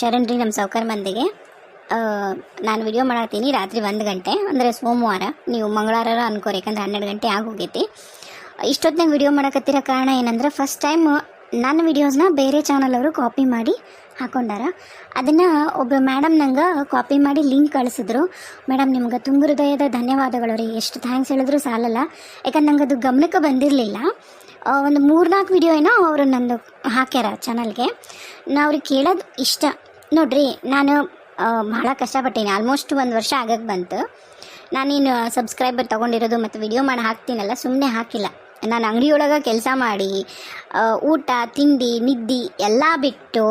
ಶರಣ್ ರೀ ನಮ್ಮ ಸೌಕರ್ ಮಂದಿಗೆ. ನಾನು ವಿಡಿಯೋ ಮಾಡತ್ತೀನಿ ರಾತ್ರಿ ಒಂದು ಗಂಟೆ, ಅಂದರೆ ಸೋಮವಾರ. ನೀವು ಮಂಗಳವಾರ ಅನ್ಕೋರಿ, ಯಾಕಂದ್ರೆ ಹನ್ನೆರಡು ಗಂಟೆ ಆಗೋಗೈತಿ. ಇಷ್ಟೊತ್ತಿನಾಗ ವಿಡಿಯೋ ಮಾಡಕತ್ತಿರೋ ಕಾರಣ ಏನಂದ್ರೆ ಫಸ್ಟ್ ಟೈಮ್ ನನ್ನ ವಿಡಿಯೋಸ್ನ ಬೇರೆ ಚಾನಲ್ ಅವರು ಕಾಪಿ ಮಾಡಿ ಹಾಕೊಂಡಾರ. ಅದನ್ನು ಒಬ್ಬ ಮೇಡಮ್ ನಂಗೆ ಕಾಪಿ ಮಾಡಿ ಲಿಂಕ್ ಕಳಿಸಿದ್ರು. ಮೇಡಮ್ ನಿಮ್ಗೆ ತುಂಬ ಹೃದಯದ ಧನ್ಯವಾದಗಳು ರೀ. ಎಷ್ಟು ಥ್ಯಾಂಕ್ಸ್ ಹೇಳಿದ್ರು ಸಾಲಲ್ಲ. ಯಾಕಂದ್ರೆ ನಂಗೆ ಅದು ಗಮನಕ್ಕೆ ಬಂದಿರಲಿಲ್ಲ. ಒಂದು ಮೂರ್ನಾಲ್ಕು ವಿಡಿಯೋ ಏನೋ ಅವರು ನಂದು ಹಾಕ್ಯಾರ ಚಾನಲ್ಗೆ ನಾ ಅವ್ರಿಗೆ ಕೇಳೋದು ಇಷ್ಟ. ನೋಡ್ರಿ ನಾನು ಭಾಳ ಕಷ್ಟಪಟ್ಟೀನಿ. ಆಲ್ಮೋಸ್ಟ್ ಒಂದು ವರ್ಷ ಆಗಕ್ಕೆ ಬಂತು. ನಾನೇನು ಸಬ್ಸ್ಕ್ರೈಬರ್ ತೊಗೊಂಡಿರೋದು ಮತ್ತು ವಿಡಿಯೋ ಮಾಡಿ ಹಾಕ್ತೀನಲ್ಲ ಸುಮ್ಮನೆ ಹಾಕಿಲ್ಲ. ನಾನು ಅಂಗಡಿಯೊಳಗೆ ಕೆಲಸ ಮಾಡಿ ಊಟ ತಿಂಡಿ ನಿದ್ದೆ ಎಲ್ಲ ಬಿಟ್ಟು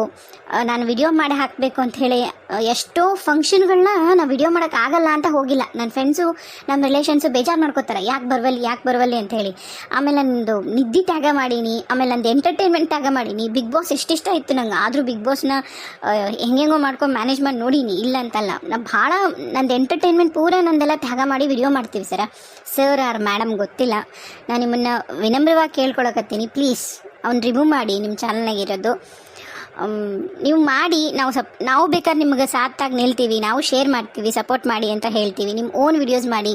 ನಾನು ವಿಡಿಯೋ ಮಾಡಿ ಹಾಕಬೇಕು ಆ, ಎಷ್ಟೋ ಫಂಕ್ಷನ್ಗಳನ್ನ ನಾವು ವಿಡಿಯೋ ಮಾಡೋಕೆ ಆಗಲ್ಲ ಅಂತ ಹೋಗಿಲ್ಲ. ನನ್ನ ಫ್ರೆಂಡ್ಸು ನಮ್ಮ ರಿಲೇಷನ್ಸು ಬೇಜಾರು ಮಾಡ್ಕೋತಾರೆ. ಯಾಕೆ ಬರವಲ್ಲಿ ಯಾಕೆ ಬರವಲ್ಲಿ ಅಂತ ಹೇಳಿ. ಆಮೇಲೆ ನಂದು ನಿದ್ದೆ ತ್ಯಾಗ ಮಾಡೀನಿ ಆಮೇಲೆ ನಂದು ಎಂಟರ್ಟೈನ್ಮೆಂಟ್ ತ್ಯಾಗ ಮಾಡೀನಿ. ಬಿಗ್ ಬಾಸ್ ಎಷ್ಟಿಷ್ಟ ಇತ್ತು ನಂಗೆ. ಆದರೂ ಬಿಗ್ ಬಾಸ್ನ ಹೆಂಗೆಂಗೋ ಮಾಡ್ಕೊಂಡು ಮ್ಯಾನೇಜ್ ಮಾಡಿ ನೋಡೀನಿ. ಇಲ್ಲ ಅಂತಲ್ಲ. ನಾವು ಭಾಳ ನಂದು ಎಂಟರ್ಟೈನ್ಮೆಂಟ್ ಪೂರ ನಂದೆಲ್ಲ ತ್ಯಾಗ ಮಾಡಿ ವಿಡಿಯೋ ಮಾಡ್ತೀವಿ ಸರ. ಸರ್ ಆರ್ ಮೇಡಮ್ ಗೊತ್ತಿಲ್ಲ. ನಾನು ನಿಮ್ಮನ್ನು ವಿನಮ್ರವಾಗಿ ಕೇಳ್ಕೊಳಕತ್ತೀನಿ. ಪ್ಲೀಸ್ ಅವ್ನು ರಿಮೂವ್ ಮಾಡಿ ನಿಮ್ಮ ಚಾನಲ್ನಾಗ ಇರೋದು. ಅಮ್, ನೀವು ಮಾಡಿ, ನಾವು ಸಪ್, ನಾವು ಬೇಕಾದ್ರೆ ನಿಮಗೆ ಸಾತ್ತಾಗಿ ನಿಲ್ತೀವಿ, ನಾವು ಶೇರ್ ಮಾಡ್ತೀವಿ ಸಪೋರ್ಟ್ ಮಾಡಿ ಅಂತ ಹೇಳ್ತೀವಿ. ನಿಮ್ಮ ಓನ್ ವಿಡಿಯೋಸ್ ಮಾಡಿ.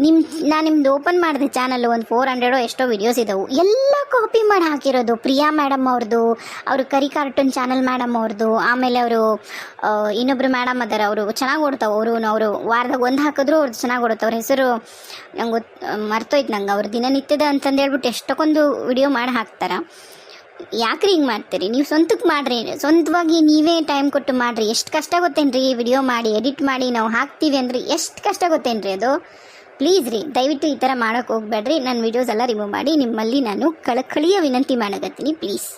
ನಿಮ್ಮ ನಾನು ನಿಮ್ದು ಓಪನ್ ಮಾಡಿದೆ ಚಾನಲ್ ಒಂದು ಫೋರ್ ಹಂಡ್ರೆಡೋ ಎಷ್ಟೋ ವಿಡಿಯೋಸ್ ಇದಾವೆ. ಎಲ್ಲ ಕಾಪಿ ಮಾಡಿ ಹಾಕಿರೋದು. ಪ್ರಿಯಾ ಮೇಡಮ್ ಅವ್ರದ್ದು ಅವರು ಕರಿ ಕಾರ್ಟೂನ್ ಚಾನಲ್ ಮೇಡಮ್ ಅವ್ರದ್ದು ಆಮೇಲೆ ಅವರು ಇನ್ನೊಬ್ರು ಮೇಡಮ್ ಅದಾರ, ಅವರು ಚೆನ್ನಾಗಿ ಓಡ್ತಾವೆ. ಅವರು ಅವರು ವಾರದಾಗ ಒಂದು ಹಾಕಿದ್ರು ಅವ್ರದ್ದು ಚೆನ್ನಾಗಿ ಓಡುತ್ತೆ. ಅವ್ರ ಹೆಸರು ನಂಗೆ ಗೊತ್ತು ಮರ್ತೋಯ್ತು ನಂಗೆ. ಅವ್ರು ದಿನನಿತ್ಯದ ಅಂತಂದು ಹೇಳ್ಬಿಟ್ಟು ಎಷ್ಟಕ್ಕೊಂದು ವಿಡಿಯೋ ಮಾಡಿ ಹಾಕ್ತಾರೆ. ಯಾಕ್ರಿ ಹಿಂಗೆ ಮಾಡ್ತೀರಿ? ನೀವು ಸ್ವಂತಕ್ಕೆ ಮಾಡ್ರಿ. ಸ್ವಂತವಾಗಿ ನೀವೇ ಟೈಮ್ ಕೊಟ್ಟು ಮಾಡ್ರಿ. ಎಷ್ಟು ಕಷ್ಟ ಗೊತ್ತೇನ್ರಿ ವಿಡಿಯೋ ಮಾಡಿ ಎಡಿಟ್ ಮಾಡಿ ನಾವು ಹಾಕ್ತೀವಿ ಅಂದ್ರೆ ಎಷ್ಟು ಕಷ್ಟ ಗೊತ್ತೇನ್ರಿ ಅದು? ಪ್ಲೀಸ್ ರೀ, ದಯವಿಟ್ಟು ಈ ಥರ ಮಾಡೋಕೆ ಹೋಗ್ಬೇಡ್ರಿ. ನನ್ನ ವಿಡಿಯೋಸ್ ಎಲ್ಲ ರಿಮೂವ್ ಮಾಡಿ ನಿಮ್ಮಲ್ಲಿ ನಾನು ಕಳಕಳಿಯ ವಿನಂತಿ ಮಾಡಕತ್ತೀನಿ. ಪ್ಲೀಸ್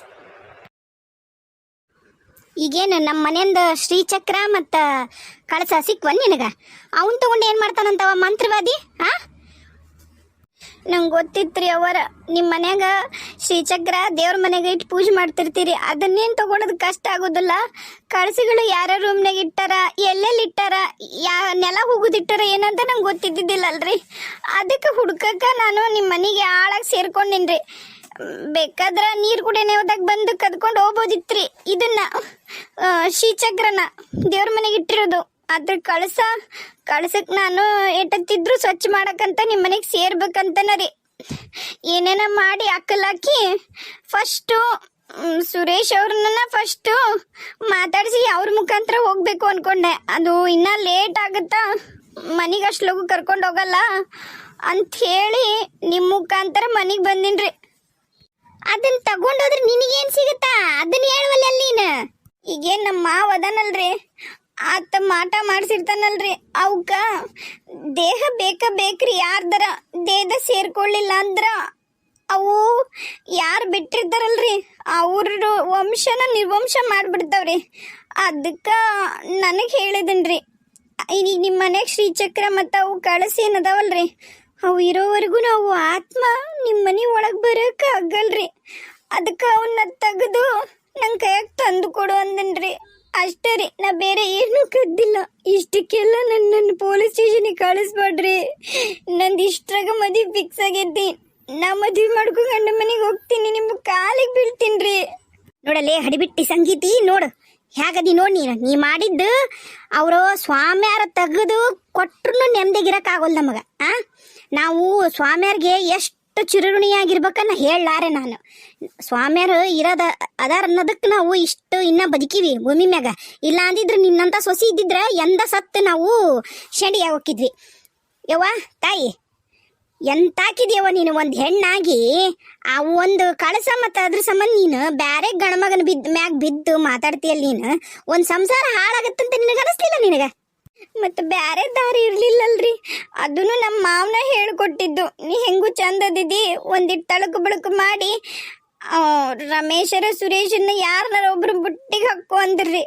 ಈಗೇನು ನಮ್ಮ ಮನೆಯಿಂದ ಶ್ರೀಚಕ್ರ ಮತ್ತು ಕಳಸ ಸಿಕ್ವನ್ ನಿನಗ? ಅವನ್ ತಗೊಂಡು ಏನು ಮಾಡ್ತಾನಂತವ ಮಂತ್ರವಾದಿ? ಹಾಂ ನಂಗೆ ಗೊತ್ತಿತ್ರಿ ಅವರ ನಿಮ್ಮ ಮನೆಯಾಗ ಶ್ರೀಚಕ್ರ ದೇವ್ರ ಮನೆಗೆ ಇಟ್ಟು ಪೂಜೆ ಮಾಡ್ತಿರ್ತೀರಿ. ಅದನ್ನೇನು ತೊಗೊಳೋದು ಕಷ್ಟ ಆಗೋದಿಲ್ಲ. ಕಳಸಿಗಳು ಯಾರ ರೂಮ್ನಾಗ ಇಟ್ಟಾರ, ಎಲ್ಲೆಲ್ಲಿ ಇಟ್ಟಾರ, ಯಾ ನೆಲ ಹೋಗೋದಿಟ್ಟಾರ ಏನಂತ ನಂಗೆ ಗೊತ್ತಿದ್ದಿದ್ದಿಲ್ಲ ಅಲ್ರಿ ಅದಕ್ಕೆ ಹುಡ್ಕಕ್ಕ ನಾನು ನಿಮ್ಮ ಮನೆಗೆ ಆಳಾಗಿ ಸೇರ್ಕೊಂಡಿನ್ರಿ. ಬೇಕಾದ್ರೆ ನೀರು ಕುಡಿಯೋ ಹೋದಾಗ ಬಂದು ಕದ್ಕೊಂಡು ಹೋಗ್ಬೋದಿತ್ರಿ. ಇದನ್ನ ಶ್ರೀಚಕ್ರನ ದೇವ್ರ ಮನೆಗೆ ಇಟ್ಟಿರೋದು. ಅದ್ರ ಕಳಸ, ಕಳಸಕ್ ನಾನು ಎಟ್ಟತ್ತಿದ್ರು ಸ್ವಚ್ಛ ಮಾಡಕ್ಕಂತ ನಿಮ್ಮ ಮನೆಗೆ ಸೇರ್ಬೇಕಂತನ ರೀ. ಏನೇನ ಮಾಡಿ ಅಕ್ಕಲಾಕಿ ಫಸ್ಟು ಸುರೇಶ್ ಅವ್ರನ್ನ ಫಸ್ಟು ಮಾತಾಡಿಸಿ ಅವ್ರ ಮುಖಾಂತರ ಹೋಗ್ಬೇಕು ಅನ್ಕೊಂಡೆ. ಅದು ಇನ್ನ ಲೇಟ್ ಆಗುತ್ತಾ? ಮನೆಗೆ ಅಷ್ಟು ಕರ್ಕೊಂಡು ಹೋಗಲ್ಲ ಅಂತ ಹೇಳಿ ನಿಮ್ಮ ಮುಖಾಂತರ ಮನೆಗೆ ಬಂದಿನ್ರಿ ಅದನ್ನ ತಗೊಂಡೋದ್ರೆ ನಿನಗೇನ್ ಸಿಗುತ್ತಾ? ಅದನ್ನ ಹೇಳುವಲ್ಲ ನೀನು? ಈಗೇನ್ ನಮ್ಮ ಮಾವ ಅದಾನಲ್ರಿ. ಆತ ಮಾಟ ಮಾಡ್ಸಿರ್ತಾನಲ್ರಿ. ಅವಕ ದೇಹ ಬೇಕ ಬೇಕ್ರಿ, ಯಾರ್ದರ ದೇಹದ ಸೇರ್ಕೊಳ್ಳಿಲ್ಲ ಅಂದ್ರ ಅವು ಯಾರು ಬಿಟ್ಟಿರ್ತಾರಲ್ರಿ? ಅವ್ರ ವಂಶನ ನಿರ್ವಂಶ ಮಾಡ್ಬಿಡ್ತಾವ್ರಿ. ಅದಕ್ಕೆ ನನಗೆ ಹೇಳಿದನ್ರಿ. ಈಗ ನಿಮ್ಮ ಮನೆಗೆ ಶ್ರೀಚಕ್ರ ಮತ್ತು ಅವು ಕಳಸಿ ಏನದಾವಲ್ರಿ? ಅವು ಇರೋವರೆಗೂ ನಾವು ಆತ್ಮ ನಿಮ್ಮ ಮನೆ ಒಳಗೆ ಬರೋಕೆ ಆಗಲ್ರಿ. ಅದಕ್ಕೆ ಅವನ್ನ ತೆಗೆದು ನನ್ನ ಕೈಯಾಗ ತಂದು ಕೊಡು ಅಂದನ್ರಿ. ಅಷ್ಟೇ ರೀ, ನಾ ಬೇರೆ ಏನು ಕದ್ದಿಲ್ಲ. ಇಷ್ಟಕ್ಕೆಲ್ಲ ನನ್ನನ್ನು ಪೊಲೀಸ್ ಸ್ಟೇಷನಿಗೆ ಕಳಿಸ್ಬೇಡ್ರಿ. ನಂದು ಇಷ್ಟ್ರಾಗ ಮದುವೆ ಫಿಕ್ಸ್ ಆಗೈತಿ. ನಾ ಮದುವೆ ಮಾಡ್ಕೊಂಡು ಗಂಡ ಮನೆಗೆ ಹೋಗ್ತೀನಿ, ನಿಮ್ಮ ಕಾಲಿಗೆ ಬೀಳ್ತೀನಿ ರೀ. ನೋಡಲೇ, ಹಡಿಬಿಟ್ಟಿ ಸಂಗೀತಿ, ನೋಡು. ಹೇಗದಿ ನೋಡಿ ನೀನು. ನೀ ಮಾಡಿದ್ದು ಅವರು ಸ್ವಾಮ್ಯಾರ ತೆಗೆದು ಕೊಟ್ರು ನೆಮ್ಮದಿಗಿರಕ್ಕಾಗೋಲ್ಲ ನಮಗೆ, ಆ? ನಾವು ಸ್ವಾಮ್ಯಾರ್ಗೆ ಎಷ್ಟು ಚಿರುಣಿಯಾಗಿರ್ಬೇಕನ್ನ ಹೇಳಲಾರೆ ನಾನು. ಸ್ವಾಮ್ಯರು ಇರೋದ ಅದಾರ ಅನ್ನೋದಕ್ಕೆ ನಾವು ಇಷ್ಟು ಇನ್ನ ಬದುಕಿವಿ ಭೂಮಿ ಮ್ಯಾಗ. ಇಲ್ಲ ಅಂದಿದ್ರೆ ನಿನ್ನಂತ ಸೊಸಿ ಇದ್ದಿದ್ರೆ ಎಂದ ಸತ್ತು ನಾವು ಶೆಂಡಿಯಾಗಿ ಹೋಗಿದ್ವಿ ಯವ್ವ, ತಾಯಿ ಎಂತಾಕಿದ್ಯವ ನೀನು ಒಂದು ಹೆಣ್ಣಾಗಿ, ಆ ಒಂದು ಕಳಸ ಮತ್ತು ಅದ್ರ ಸಂಬಂಧ ನೀನು ಬ್ಯಾರೆ ಗಣಮಗನ ಬಿದ್ದ ಮ್ಯಾಗ ಬಿದ್ದು ಮಾತಾಡ್ತೀಯಲ್ಲ ನೀನು? ಒಂದು ಸಂಸಾರ ಹಾಳಾಗತ್ತಂತ ನಿನಗೆ ಅನಿಸ್ಲಿಲ್ಲ ನಿನಗೆ? ಮತ್ತು ಬೇರೆ ದಾರಿ ಇರ್ಲಿಲ್ಲಲ್ರಿ. ಅದನ್ನು ನಮ್ಮ ಮಾವನ ಹೇಳ್ಕೊಟ್ಟಿದ್ದು. ನೀ ಹೆಂಗೂ ಚಂದದಿದ್ದಿ ಒಂದಿಟ್ಟು ತಳಕು ಬಳುಕು ಮಾಡಿ ರಮೇಶರ ಸುರೇಶನ್ನ ಯಾರನ್ನಾರ ಒಬ್ರು ಬುಟ್ಟಿಗೆ ಹಾಕು ಅಂದ್ರಿ.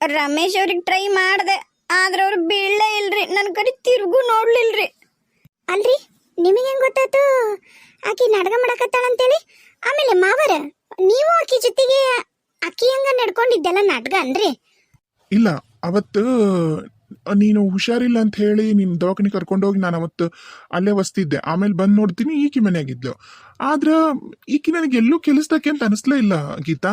ರಮೇಶ್ ಅವ್ರಿಗೆ ಟ್ರೈ ಮಾಡಿದೆ. ಆದ್ರೆ ಅವ್ರು ಬೀಳಲೇ ಇಲ್ರಿ. ನನ್ನ ಕಡೆ ತಿರುಗು ನೋಡ್ಲಿಲ್ರಿ. ಅಲ್ರಿ ನಿಮಗೆ ಹೆಂಗ್ ಗೊತ್ತಾಯ್ತು? ಆಕಿ ನಾಟಕ ಮಾಡಕತ್ತಾಳಂತೇಳಿ? ಆಮೇಲೆ ಮಾವರ ನೀವು ಆಕಿ ಜೊತೆಗೆ ಅಕ್ಕಿ ಹಂಗ ನಡ್ಕೊಂಡಿದ್ದೆಲ್ಲ ನಾಟಕ ಅನ್ರಿ? ಇಲ್ಲ ಅವತ್ತು ನೀನು ಹುಷಾರಿಲ್ಲ ಅಂತ ಹೇಳಿ ನಿನ್ನ ದವಾಖಾನೆ ಕರ್ಕೊಂಡೋಗಿ ನಾನು ಅವತ್ತು ಅಲ್ಲೇ ವಸ್ತಿದ್ದೆ. ಆಮೇಲೆ ಬಂದು ನೋಡ್ತೀನಿ, ಈಕಿ ಮನೆಯಾಗಿದ್ಲು. ಆದ್ರೆ, ಈಕಿ ನನಗೆ ಎಲ್ಲೂ ಕೆಲಸದಕ್ಕೆ ಅಂತ ಅನಿಸ್ಲೇ ಇಲ್ಲ, ಗೀತಾ.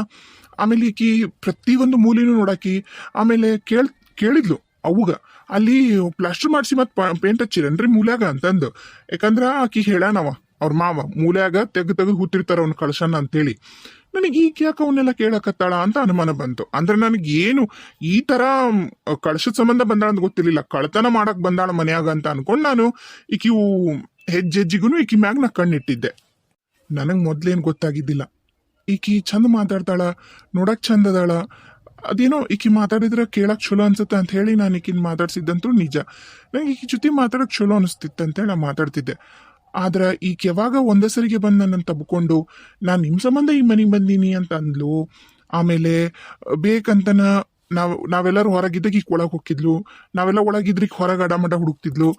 ಆಮೇಲೆ ಈಕಿ ಪ್ರತಿಯೊಂದು ಮೂಲೆಯೂ ನೋಡಾಕಿ, ಆಮೇಲೆ ಕೇಳ್, ಕೇಳಿದ್ಲು ಅವಾಗ. ಅಲ್ಲಿ ಪ್ಲಾಸ್ಟರ್ ಮಾಡಿಸಿ ಮತ್ತೆ ಪೇಂಟ್ ಹಚ್ಚಿರನ್ರಿ ಮೂಲ್ಯಾಗ ಅಂತಂದು. ಯಾಕಂದ್ರ ಆಕಿ ಹೇಳಾನವ, ಅವ್ರ ಮಾವ, ಮೂಲ್ಯಾಗ ತೆಗ್ದು ತೆಗೆದು ಹೂತಿರ್ತಾರ ಅವ್ನ ಕಳ್ಸನ ಅಂತೇಳಿ. ನನಗೆ ಈಗ ಯಾಕೆ ಅವನ್ನೆಲ್ಲ ಕೇಳಕತ್ತಾಳ ಅಂತ ಅನುಮಾನ ಬಂತು. ಅಂದ್ರೆ ನನಗೆ ಏನು ಈ ತರ ಕಳಶದ ಸಂಬಂಧ ಬಂದಾಳ ಅಂತ ಗೊತ್ತಿರಲಿಲ್ಲ. ಕಳ್ತನ ಮಾಡಕ್ ಬಂದಾಳ ಮನ್ಯಾಗ ಅಂತ ಅನ್ಕೊಂಡು ನಾನು ಈಕಿವು ಹೆಜ್ಜೆ ಹೆಜ್ಜಿಗೂ ಈಕಿ ಮ್ಯಾಗ ನಾ ಕಣ್ಣಿಟ್ಟಿದ್ದೆ. ನನಗೆ ಮೊದ್ಲೇನು ಗೊತ್ತಾಗಿದ್ದಿಲ್ಲ. ಈಕಿ ಚಂದ ಮಾತಾಡ್ತಾಳ, ನೋಡಕ್ ಚಂದ ಅದಾಳ ಅದೇನೋ ಈಕಿ ಮಾತಾಡಿದ್ರೆ ಕೇಳಕ್ ಚಲೋ ಅನ್ಸುತ್ತೆ ಅಂತ ಹೇಳಿ ನಾನು ಈಕಿನ ಮಾತಾಡ್ಸಿದ್ದಂತೂ ನಿಜ. ನನಗೆ ಈಕಿ ಜೊತೆ ಮಾತಾಡಕ್ ಚಲೋ ಅನಿಸ್ತಿತ್ತು ಅಂತೇಳಿ ನಾ ಮಾತಾಡ್ತಿದ್ದೆ. ಆದ್ರೆ ಈಕೆ ಯಾವಾಗ ಒಂದಸರಿಗೆ ಬಂದು ನನ್ನನ್ನು ತಬ್ಕೊಂಡು ನಾನು ನಿಮ್ಮ ಸಂಬಂಧ ಈ ಮನೆಗೆ ಬಂದೀನಿ ಅಂತ ಅಂದ್ಲು. ಆಮೇಲೆ ಬೇಕಂತನ ನಾವು, ನಾವೆಲ್ಲರೂ ಹೊರಗಿದ್ದಾಗ ಈಗ ಒಳಗೆ ಹೋಗಿದ್ಲು ನಾವೆಲ್ಲ ಒಳಗಿದ್ರಿಗೆ ಹೊರಗೆ ಅಡಮಡ ಹುಡುಕ್ತಿದ್ಲು.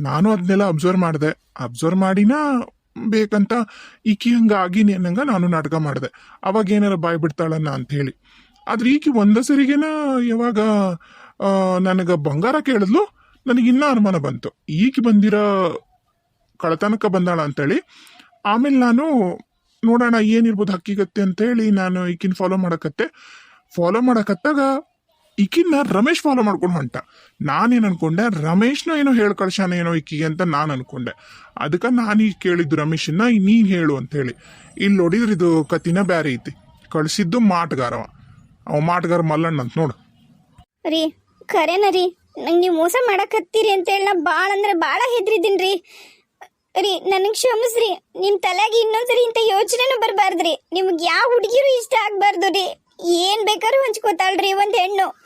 ನಾನು ಅದನ್ನೆಲ್ಲ ಅಬ್ಸರ್ವ್ ಮಾಡಿದೆ. ಅಬ್ಸರ್ವ್ ಮಾಡಿನ ಬೇಕಂತ ಈಕಿ ಹಂಗ ಆಗಿನಿ ಅನ್ನಂಗ ನಾನು ನಾಟಕ ಮಾಡಿದೆ. ಅವಾಗ ಏನಾರ ಬಾಯ್ ಬಿಡ್ತಾಳನ್ನ ಅಂತ ಹೇಳಿ. ಆದ್ರೆ ಈಕಿ ಒಂದ ಸರಿಗೆನ ಯಾವಾಗ ನನಗೆ ಬಂಗಾರ ಕೇಳಿದ್ಲು ನನಗಿನ್ನ ಅನುಮಾನ ಬಂತು. ಈಕಿ ಬಂದಿರೋ ಕಳತನಕ ಬಂದಾಳ ಅಂತೇಳಿ. ಆಮೇಲೆ ನಾನು ನೋಡೋಣ ಏನಿರ್ಬೋದು ಹಕ್ಕಿಗತ್ತೆ ಅಂತೇಳಿ ನಾನು ಈಕಿನ ಫಾಲೋ ಮಾಡಕತ್ತೆ. ಫಾಲೋ ಮಾಡಕತ್ತಾಗ ಈಕಿನ ರಮೇಶ್ ಫಾಲೋ ಮಾಡ್ಕೊಂಡು ಹೊಂಟ. ನಾನೇನು ಅನ್ಕೊಂಡೆ, ರಮೇಶ್ನ ಏನೋ ಹೇಳಿ ಕಳ್ಸಾನ ಏನೋ ಈಕಿಗೆ ಅಂತ ನಾನು ಅನ್ಕೊಂಡೆ. ಅದಕ್ಕೆ ನಾನು ಈಗ ಕೇಳಿದ್ದು ರಮೇಶನ್ನ ನೀನು ಹೇಳು ಅಂತೇಳಿ. ಇಲ್ಲಿ ನೋಡಿದ್ರೆ ಇದು ಕತಿನ ಬ್ಯಾರೆ ಐತಿ. ಕಳಿಸಿದ್ದು ಮಾಟಗಾರವ. ಅವ ಮಾಟಗಾರ ಮಲ್ಲಣ್ಣ ಅಂತ ನೋಡು. ರೀ, ಖರೇನ ರೀ. ನಂಗೆ ನೀವು ಮೋಸ ಮಾಡಕತ್ತೀರಿ ಅಂತೇಳಿ ನಾ ಭಾಳ ಅಂದ್ರೆ ಭಾಳ ಹೆದ್ರಿದ್ದೀನಿ ರೀ ರೀ ನನಗೆ ಕ್ಷಮಿಸ್ರಿ. ನಿಮ್ಮ ತಲೆಗೆ ಇನ್ನೊಂದ್ಸರಿ ಇಂಥ ಯೋಚನೆನೂ ಬರಬಾರ್ದ್ರಿ. ನಿಮ್ಗೆ ಯಾವ ಹುಡುಗಿರು ಇಷ್ಟ ಆಗ್ಬಾರ್ದು ರೀ. ಏನು ಬೇಕಾದ್ರೂ ಹಂಚ್ಕೋತಾಳ್ರಿ ಒಂದು ಹೆಣ್ಣು.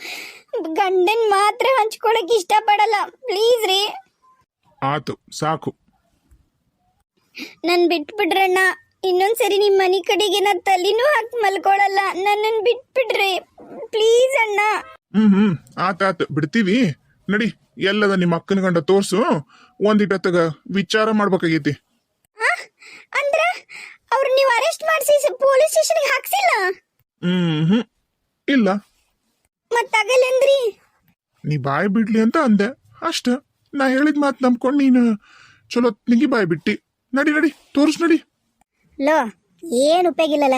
ಗಂಡನ್ ಮಾತ್ರ ಹಂಚ್ಕೊಳಕ್ ಇಷ್ಟಪಡಲ್ಲ. ಪ್ಲೀಸ್ ರೀ. ಆತು ಸಾಕು. ನನ್ ಬಿಟ್ಬಿಡ್ರಣ್ಣ. ಇನ್ನೊಂದ್ಸರಿ ನಿಮ್ಮ ಮನೆ ಕಡೆಗೆ ನಾ ತಲೆನೂ ಹಾಕಿ ಮಲ್ಕೊಳಲ್ಲ. ನನ್ನನ್ನು ಬಿಟ್ಬಿಡ್ರಿ. ಪ್ಲೀಸ್ ಅಣ್ಣ. ಹ್ಮ್ ಹ್ಮ್. ಆತಾತ್ ಬಿಡ್ತೀವಿ. ನಡಿ ಎಲ್ಲದ ನಿಮ್ಮ ಅಕ್ಕನ ಗಂಡ ತೋರ್ಸು. ಒಂದಿಟ್ಟತ್ತಗ ವಿಚಾರ ಮಾಡ್ಬೇಕಾಗೈತಿ? ಅಂದ್ರ ಅವ್ರು ನೀವು ಅರೆಸ್ಟ್ ಮಾಡಿಸಿ ಪೊಲೀಸ್ ಸ್ಟೇಷನ್ಗೆ ಹಾಕ್ಸಿಲ್ಲ? ಹ್ಮ್ ಹ್ಮ್ ಇಲ್ಲ ಮತ್ತಾಗಲ್ಲಂದ್ರಿ ನೀ ಬಾಯ್ ಬಿಡ್ಲಿ ಅಂತ ಅಂದೆ. ಅಷ್ಟ. ನಾ ಹೇಳಿದ ಮಾತು ನಂಬ್ಕೊಂಡು ನೀನು ಚಲೋ ನಿಂಗಿ ಬಾಯ್ ಬಿಟ್ಟಿ. ನಡಿ ನಡಿ ತೋರಿಸ್ ನಡಿ. ಲೋ ಏನು ಉಪಯೋಗಿಲ್ಲಲ್ಲ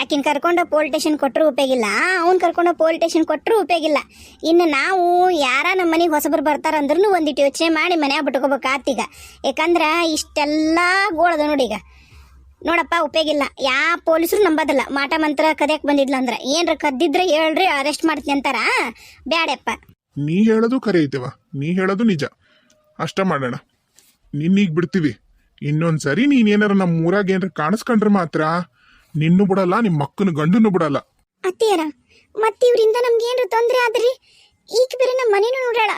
ಆಕಿನ ಕರ್ಕೊಂಡು ಪೋಲ್ ಸ್ಟೇಷನ್ ಕೊಟ್ಟರು ಉಪಯೋಗಿಲ್ಲ ಅವ್ನು ಕರ್ಕೊಂಡು ಪೋಲ್ ಸ್ಟೇಷನ್ ಕೊಟ್ಟರು ಉಪಯೋಗಿಲ್ಲ ಇನ್ನು ನಾವು ಯಾರ ನಮ್ಮ ಮನೆಗೆ ಹೊಸಬರು ಬರ್ತಾರಂದ್ರೂ ಒಂದಿಟ್ಟು ಯೋಚನೆ ಮಾಡಿ ಮನ್ಯಾಗ ಬಿಟ್ಕೋಬೇಕಾತೀಗ ಯಾಕಂದ್ರೆ ಇಷ್ಟೆಲ್ಲ ಗೋಳದ ನೋಡಿ ಈಗ. ನೋಡಪ್ಪ ಉಪಯೋಗಿಲ್ಲ ಯಾ ಪೊಲೀಸರು ನಂಬೋದಲ್ಲ. ಮಾಟ ಮಂತ್ರ ಕದಿಯಕ್ಕೆ ಬಂದಿದ್ಲ ಅಂದ್ರೆ. ಏನರ ಕದ್ದಿದ್ರೆ ಹೇಳ್ರಿ ಅರೆಸ್ಟ್ ಮಾಡ್ತೀನಿ ಅಂತಾರ. ಬ್ಯಾಡಪ್ಪ. ನೀ ಹೇಳೋದು ಕರೆ ನೀ ಹೇಳೋದು ನಿಜ. ಅಷ್ಟ ಮಾಡೋಣ. ನಿನ್ನೀಗ ಬಿಡ್ತೀವಿ. ಇನ್ನೊಂದ್ಸರಿ ನೀನೇನಾರ ನಮ್ಮ ಊರಾಗ ಏನಾರ ಕಾಣಿಸ್ಕೊಂಡ್ರೆ ಮಾತ್ರ ನಿನ್ನೂ ಬಿಡಲ್ಲ ನಿಮ್ಮ ಮಕ್ಕನ ಗಂಡನ್ನು ಬಿಡಲ್ಲ. ಅತ್ತಿಯರ ಮತ್ತೆ ಇವರಿಂದ ನಮ್ಗೆ ಏನ್ರ ತೊಂದ್ರೆ ಆದ್ರಿ? ಈಗ ಬೇರೆ ನಮ್ಮ ಮನೇನು ನೋಡೋಣ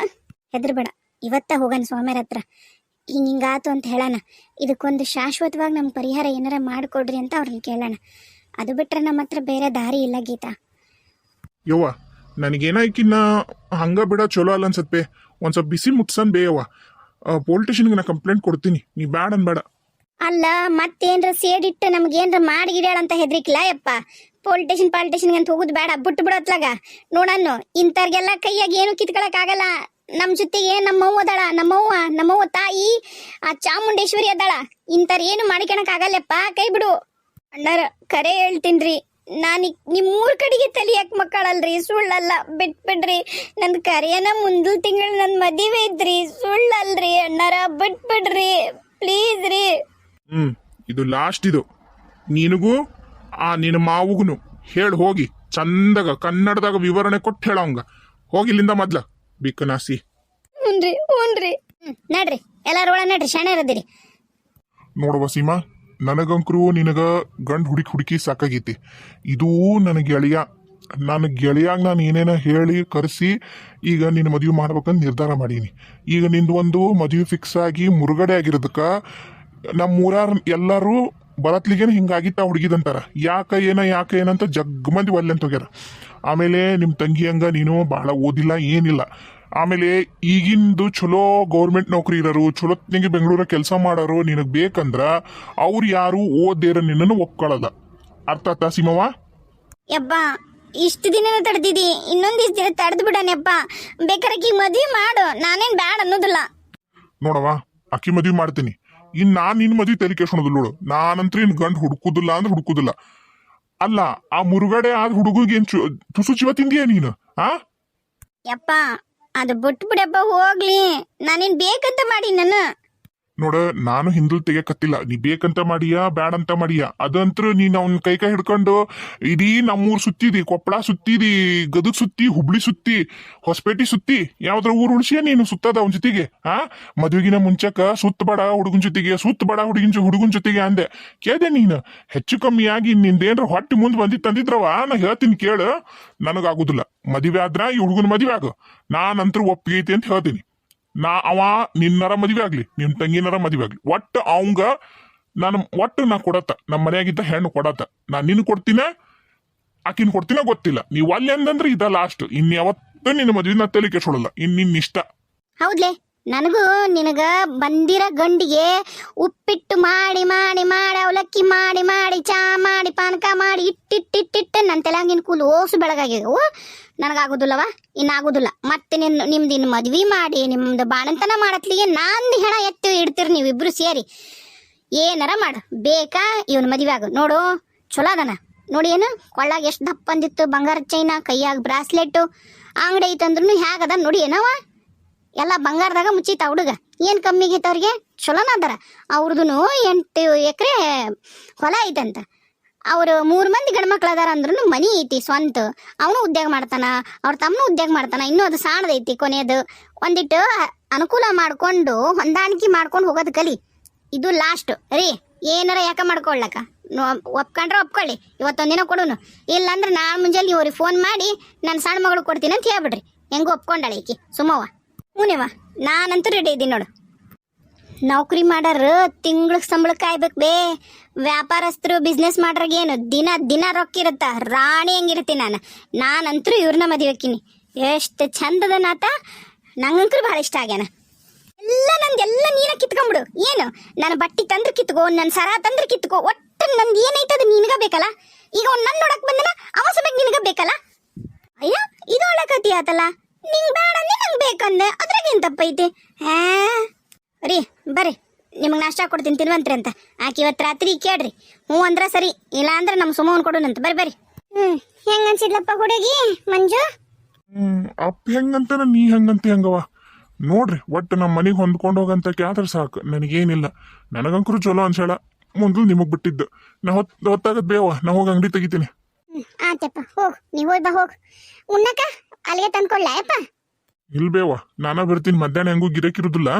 ಹೆದರ್ಬೇಡ. ಇವತ್ತ ಹೋಗನ್ ಸ್ವಾಮಿಯರ ಹತ್ರ. ಹಿಂಗ ಹಿಂಗಾತು ಅಂತ ಹೇಳೋಣ ಇದಕ್ಕೊಂದು ಶಾಶ್ವತವಾಗಿ ನಮ್ಮ ಪರಿಹಾರ ಏನಾರ ಮಾಡಿಕೊಡ್ರಿ ಅಂತ ಅವ್ರನ್ನ ಕೇಳೋಣ ಅದು ಬಿಟ್ರೆ ನಮ್ಮ ಹತ್ರ ಬೇರೆ ದಾರಿ ಇಲ್ಲ ಗೀತಾ. ಯವ್ವ ನನಗೇನಾಯ್ಕಿನ್ನ ಹಂಗ ಬಿಡ ಚಲೋ ಅಲ್ಲ ಅನ್ಸತ್ಬೇ ಒಂದ್ ಸ್ವಲ್ಪ ಬಿಸಿ ಮುಟ್ಸನ್ ಬೇಯವ್ವ ಪೊಲೀಸ್ ಸ್ಟೇಷನ್ಗೆ ನಾ ಕಂಪ್ಲೇಂಟ್ ಕೊಡ್ತೀನಿ. ನೀ ಬ್ಯಾಡ ಅನ್ಬೇಡ. ಅಲ್ಲ, ಮತ್ತೇನ್ರ ಸೇಡಿಟ್ಟು ನಮ್ಗೇನ್ರ ಏನ್ರ ಮಾಡಿ ಗಿಡ್ಯಾಳ ಅಂತ ಹೆದ್ರಿಕಿಲ್ಲ ಯಪ್ಪ ಪೊಲಿಟೇಷನ್ ಪಾಲಿಟೇಷನ್ಗೆ ಅಂತ ಹೋಗುದು ಬೇಡ ಬಿಟ್ಟು ಬಿಡತ್ಲಾಗ ನೋಡನ್ನು, ಇಂಥವ್ರಿಗೆಲ್ಲ ಕೈಯಾಗ ಏನು ಕಿತ್ಕೊಳಕ್ ಆಗಲ್ಲ ನಮ್ಮ ಜೊತೆಗೆ ನಮ್ಮವ್ವ ಅದಾಳ, ನಮ್ಮವ್ವ ನಮ್ಮವ್ವ ತಾಯಿ, ಆ ಚಾಮುಂಡೇಶ್ವರಿ ಅದಾಳ. ಇಂಥವ್ರು ಏನು ಮಾಡ್ಕೊಳಕ್ ಆಗಲ್ಲಪ್ಪ ಕೈ ಬಿಡು. ಅಣ್ಣಾರ ಕರೆ ಹೇಳ್ತೀನ್ರಿ. ನಾನು ನಿಮ್ಮ ಮೂರ್ ಕಡೆಗೆ ತಲೆ ಯಾಕೆ ಮಕ್ಕಳಲ್ರಿ ಸುಳ್ಳಲ್ಲ. ಬಿಟ್ಬಿಡ್ರಿ ನನ್ನ ಕರಿಯನ ಮುಂದಿನ ತಿಂಗಳು ನನ್ನ ಮದುವೆ ಇದ್ರಿ. ಸುಳ್ಳಲ್ರಿ ಅಣ್ಣಾರ ಬಿಟ್ಬಿಡ್ರಿ ಪ್ಲೀಸ್ ರೀ. ಹ್ಮ್ ಇದು ಲಾಸ್ಟ್ ಇದು. ನಿನಗೂ ಆ ನಿನ್ನ ಮಾವುಗುನು ಹೇಳಿ ಹೋಗಿ. ಚಂದಾಗ ಕನ್ನಡದಾಗ ವಿವರಣೆ ಕೊಟ್ಟು ಹೇಳೋಂಗ ಹೋಗಿ. ಇಲ್ಲಿಂದ ಮೊದ್ಲ. ಬಿಕ್ಕನಾಸಿ ಹ್ಞೂನ್ರಿ ಹ್ಞೂನ್ರಿ. ಹ್ಞೂ ನಡ್ರಿ. ಎಲ್ಲಾರು ಒಳ ನಡ್ರಿ. ಶಾಣೆ ಇರದಿರಿ. ನೋಡುವ ಸೀಮಾ. ನನಗಂಕ್ರು ನಿನಗ ಗಂಡ್ ಹುಡುಕಿ ಹುಡುಕಿ ಸಾಕಾಗೈತಿ. ಇದು ನನ್ನ ಗೆಳೆಯ ನನ್ನ ಗೆಳೆಯಾಗ ನಾನು ಏನೇನ ಹೇಳಿ ಕರೆಸಿ ಈಗ ನಿನ್ನ ಮದುವೆ ಮಾಡ್ಬೇಕಂತ ನಿರ್ಧಾರ ಮಾಡೀನಿ. ಈಗ ನಿಂದು ಒಂದು ಮದುವೆ ಫಿಕ್ಸ್ ಆಗಿ ಮುರುಗಡೆ ಆಗಿರೋದಕ್ಕೆ ನಮ್ಮ ಊರಾರ ಎಲ್ಲರೂ ಬರತ್ಲಿಗೇನು ಹಿಂಗಾಗಿತ್ತ ಹುಡುಗಿದಂತಾರ ಯಾಕ ಏನ, ಯಾಕ ಏನಂತ ಜಗ್ ಮಂದಿ ಒಲ್ಲೆ ಅಂತ ಹೋಗ್ಯಾರ. ಆಮೇಲೆ ನಿಮ್ಮ ತಂಗಿ ಹಂಗ ನೀನು ಭಾಳ ಓದಿಲ್ಲ, ಏನಿಲ್ಲ. ಆಮೇಲೆ ಈಗಿಂದು ಚಲೋ ಗೌರ್ಮೆಂಟ್ ನೌಕರಿ ಇರೋರು ಚಲೋತ್ನಿಗೆ ಬೆಂಗಳೂರ ಕೆಲಸ ಮಾಡೋರು ನಿನಗೆ ಬೇಕಂದ್ರ ಅವ್ರು ಯಾರು ಓದೇರ ನಿನ್ನನ್ನು ಒಪ್ಕೊಳ್ಳಲ್ಲ ಅರ್ಥ ಆತ ಸಿಮವ ಇಷ್ಟು ದಿನ ತಡ್ದಿದಿ ಇನ್ನೊಂದು ಇಷ್ಟು ದಿನ ತಡೆದು ಬಿಡೋಣಪ್ಪ ಬೇಕಾರೆ ಮದ್ವಿ ಮಾಡು ನಾನೇನ್ ಬ್ಯಾಡ ಅನ್ನೋದಿಲ್ಲ. ನೋಡವ ಅಕ್ಕಿ ಮದ್ವಿ ಮಾಡ್ತೀನಿ. ಇನ್ನು ನಾನು ನಿನ್ನ ಮದ್ವಿ ತಲೆ ಕೆಡ್ಸ್ಕೊಳೋದಿಲ್ಲ ನೋಡು. ನಾನಂತ್ರ ಇನ್ ಗಂಡು ಹುಡುಕುದಿಲ್ಲ ಅಂದ್ರೆ ಹುಡುಕುದಿಲ್ಲ. ಅಲ್ಲ ಆ ಮುರುಗಡೆ ಆದ ಹುಡುಗಿಗೆ ಏನು ತುಸು ಜೀವ ತಿಂದಿಯಾ ನೀನು ಆ? ಯಪ್ಪ ಅದು ಬಿಟ್ಟು ಬಿಡಪ್ಪ ಹೋಗ್ಲಿ. ನಾನೇನ್ ಬೇಕಂತ ಮಾಡಿ ನಾನು? ನೋಡ, ನಾನು ಹಿಂದಲ್ ತೆಗಿಯಕತ್ತಿಲ್ಲ ನೀ ಬೇಕಂತ ಮಾಡಿಯಾ ಬ್ಯಾಡ ಅಂತ ಮಾಡಿಯಾ? ಅದಂತ್ರ ನೀನ್ ಅವ್ನ ಕೈ ಕೈ ಹಿಡ್ಕೊಂಡು, ಇಡೀ ನಮ್ಮೂರ್ ಸುತ್ತಿದಿ ಕೊಪ್ಪಳ ಸುತ್ತಿದಿ, ಗದಗ್ ಸುತ್ತಿ, ಹುಬ್ಳಿ ಸುತ್ತಿ, ಹೊಸಪೇಟೆ ಸುತ್ತಿ, ಯಾವ್ದ್ರ ಊರು ಉಳಿಸಿಯ ನೀನು ಸುತ್ತದ ಅವನ ಜೊತೆಗೆ, ಆ? ಮದುವೆಗಿನ ಮುಂಚಕ ಸುತ್ತ ಬಡ ಹುಡುಗನ್ ಜೊತೆಗೆ ಸುತ್ತ ಬಡ ಹುಡುಗಿನ ಹುಡುಗನ್ ಜೊತೆಗೆ ಅಂದೆ. ಕೇಳ್ದೆ ನೀನು? ಹೆಚ್ಚು ಕಮ್ಮಿ ಆಗಿ ನಿಂದೇನ್ರ ಹೊಟ್ಟೆ ಮುಂದೆ ಬಂದಿ ತಂದಿದ್ರವ ನಾ ಹೇಳ್ತೀನಿ ಕೇಳು. ನನಗಾಗುದಿಲ್ಲ ಮದುವೆ ಆದ್ರ ಈ ಹುಡುಗನ ಮದುವೆ ಆಗು. ನಾನಂತ್ರ ಒಪ್ಪಿಗೆ ಐತಿ ಅಂತ ಹೇಳ್ತೀನಿ. ನಾ ಅವ ನಿನ್ನರ ಮದುವೆ ಆಗ್ಲಿ, ನಿನ್ ತಂಗಿನರ ಮದುವೆ ಆಗ್ಲಿ. ಒಟ್ಟು ಅವಂಗ ನಾನು ಒಟ್ಟು ನಾ ಕೊಡತ್ತ ನಮ್ಮ ಮನೆಯಾಗಿದ್ದ ಹೆಣ್ಣು ಕೊಡತ್ತ. ನಾ ನಿನ್ ಕೊಡ್ತೀನ, ಆಕಿನ ಕೊಡ್ತೀನ ಗೊತ್ತಿಲ್ಲ. ನೀವು ಅಲ್ಲಿ ಅಂದಂದ್ರೆ ಇದ ಲಾಸ್ಟ್ ಇನ್ ಯಾವತ್ತೂ ನಿನ್ನ ಮದುವೆ ನಾ ತಲೆ ಕೆಡ್ಸೋಳಲ್ಲ ಇನ್ ನಿನ್ ಇಷ್ಟ. ಹೌದ್ಲೆ? ನನಗೂ ನಿನಗ ಬಂದಿರ ಗಂಡಿಗೆ ಉಪ್ಪಿಟ್ಟು ಮಾಡಿ ಮಾಡಿ ಮಾಡಿ ಅವಲಕ್ಕಿ ಮಾಡಿ ಮಾಡಿ ಚಾ ಮಾಡಿ ಪಾನಕ ಮಾಡಿ ಇಟ್ಟಿಟ್ಟಿಟ್ಟಿಟ್ಟು ನನ್ನ ತೆಲಂಗಿನ ಕೂಲು ಓಸು ಬೆಳಗಾಗ್ಯವು. ನನಗಾಗುದಿಲ್ಲವ ಇನ್ನಾಗುದಿಲ್ಲ. ಮತ್ತೆ ನಿನ್ನ ನಿಮ್ದು ಇನ್ನು ಮದ್ವಿ ಮಾಡಿ ನಿಮ್ದು ಬಾಣಂತನ ಮಾಡತ್ಲಿಗೆ ನಾನು ಹೆಣ ಎತ್ತಿ ಇಡ್ತೀರಿ ನೀವಿಬ್ರು ಸೇರಿ. ಏನಾರ ಮಾಡು, ಬೇಕಾ ಇವನ್ ಮದುವೆ ಆಗು ನೋಡು, ಚಲೋ ಅದನ. ನೋಡಿ ಏನು ಕೊಳ್ಳಾಗ ಎಷ್ಟು ದಪ್ಪ ಅಂದಿತ್ತು, ಬಂಗಾರ ಚೈನ, ಕೈಯಾಗ ಬ್ರಾಸ್ಲೆಟ್ಟು ಅಂಗಡಿ ಐತಂದ್ರೂ ಹ್ಯಾಗದ ನೋಡಿ ಏನವ ಎಲ್ಲ ಬಂಗಾರದಾಗ ಮುಚ್ಚಿತ ಹುಡುಗ. ಏನ್ ಕಮ್ಮಿ ಗೀತ ಅವ್ರಿಗೆ? ಚಲೋನ ಅದಾರ. ಅವ್ರದ್ದು ಎಂಟು ಎಕರೆ ಹೊಲ ಐತಂತ. ಅವ್ರು ಮೂರು ಮಂದಿ ಗಂಡ್ಮಕ್ಳು ಅದಾರ ಅಂದ್ರೂ ಮನಿ ಐತಿ ಸ್ವಂತ. ಅವನು ಉದ್ಯೋಗ ಮಾಡ್ತಾನ, ಅವ್ರ ತಮ್ಮನು ಉದ್ಯೋಗ ಮಾಡ್ತಾನ, ಇನ್ನೂ ಅದು ಸಾಣದೈತಿ ಕೊನೆಯದು ಒಂದಿಟ್ಟು ಅನುಕೂಲ ಮಾಡ್ಕೊಂಡು, ಹೊಂದಾಣಿಕೆ ಮಾಡ್ಕೊಂಡು ಹೋಗೋದು ಕಲಿ. ಇದು ಲಾಸ್ಟ್ ರೀ, ಏನಾರ ಯಾಕೆ ಮಾಡ್ಕೊಳ್ಳಕ ಒಪ್ಕೊಂಡ್ರೆ ಒಪ್ಕೊಳ್ಳಿ ಇವತ್ತೊಂದಿನ ಕೊಡುನು. ಇಲ್ಲಾಂದ್ರೆ ನಾಳೆ ಮುಂಜಾನೆ ಇವ್ರಿಗೆ ಫೋನ್ ಮಾಡಿ ನನ್ನ ಸಣ್ಣ ಮಗಳು ಕೊಡ್ತೀನಿ ಅಂತ ಹೇಳ್ಬಿಡ್ರಿ. ಹೆಂಗೂ ಒಪ್ಕೊಂಡಾಳೆ ಈಕಿ. ಸುಮವ್ವ. ಹ್ಞೂನೇವ ನಾನಂತೂ ರೆಡಿ ಇದ್ದೀನಿ ನೋಡು. ನೌಕರಿ ಮಾಡಾರ ತಿಂಗ್ಳಿಗೆ ಸಂಬಳ ಕಾಯ್ಬೇಕು ಬೇ. ವ್ಯಾಪಾರಸ್ಥರು ಬಿಸ್ನೆಸ್ ಏನು? ದಿನ ದಿನ ರೊಕ್ಕ ಇರುತ್ತ? ರಾಣಿ ಹೆಂಗಿರ್ತಿ ನಾನು. ನಾನಂತೂ ಇವ್ರನ್ನ ಮದುವೆಕ್ಕಿನಿ ಎಷ್ಟು ಚಂದದ ನಾತ. ನಂಗಂಕರು ಭಾಳ ಇಷ್ಟ ಆಗ್ಯಾನ. ಎಲ್ಲ ನಂದೆಲ್ಲ ನೀನ ಕಿತ್ಕೊಂಬಿಡು. ಏನು? ನನ್ನ ಬಟ್ಟಿ ತಂದ್ರೆ ಕಿತ್ಕೋ ನನ್ನ ಸರ ತಂದ್ರೆ ಕಿತ್ಕೋ. ಒಟ್ಟು ನಂದು ಏನೈತದ ನಿನಗ ಬೇಕಲ್ಲ? ಈಗ ಅವ್ನು ನನ್ನ ನೋಡಕ್ ಬಂದನ, ಅವ ಸಮೇತ ನಿನಗ ಬೇಕಲ್ಲ? ಅಯ್ಯ, ಇದು ಒಳ್ಳೆ ಕತಿ ಆತಲ್ಲ. ನಿಂಗ್ ಬೇಡ ಬೇಕಂದೆ ಅದ್ರಾಗೇನ್ ತಪ್ಪೈತಿ? ಹಾ? ರೀ ಬರ್ರಿ. ನಿಮಗೆ ನಾಷ್ಟ ಕೊಡ್ತೀನಿ ತಿನ್ವಂತ್ರಿ ಅಂತ. ಆಕೆ ಇವತ್ತು ರಾತ್ರಿ ಕೇಳ್ರಿ. ಹ್ಞೂ ಅಂದ್ರೆ ಸರಿ ಇಲ್ಲ ಅಂದ್ರೆ ನಮ್ಮ ಸುಮವನ್ ಕೊಡೋಣಂತ ಬರ್ರಿ ಬರ್ರಿ. ಹ್ಞೂ ಹೆಂಗೆ ಅನ್ಸಿದ್ಲಪ್ಪ ಹುಡುಗಿ ಮಂಜು? ಹ್ಮ್ ಅಪ್ಪ ಹೆಂಗಂತಾನ ನೀ ಹೆಂಗಂತ ಹೆಂಗವ ನೋಡ್ರಿ ಒಟ್ಟು ನಮ್ಮ ಮನೆಗೆ ಹೊಂದ್ಕೊಂಡು ಹೋಗಂತ ಕ್ಯಾದ್ರ ಸಾಕು. ನನಗೇನಿಲ್ಲ. ನನಗಂಕರು ಚಲೋ ಅನ್ಸೇಳ ಮುಂದೆ ನಿಮಗೆ ಬಿಟ್ಟಿದ್ದು. ನಾ ಹೊತ್ ಹೊತ್ತಾಗದ್ ಬೇವ ನಾ ಹೋಗಿ ಅಂಗಡಿ ತೆಗಿತೀನಿ. ಆತಪ್ಪ ಹೋಗ್. ನೀ ಹೋಯ್ ಬಾ ಹೋಗ್. ಉಣ್ಣಕ ಅಲ್ಲಿಗೆ ತಂದ್ಕೊಳ್ಳ ಯಪ್ಪ ಇಲ್ ಬೇವ ನಾನ ಬರ್ತೀನಿ ಮಧ್ಯಾಹ್ನ ಹೆಂಗೂ ಗಿರಾಕಿರುದಿಲ್ಲ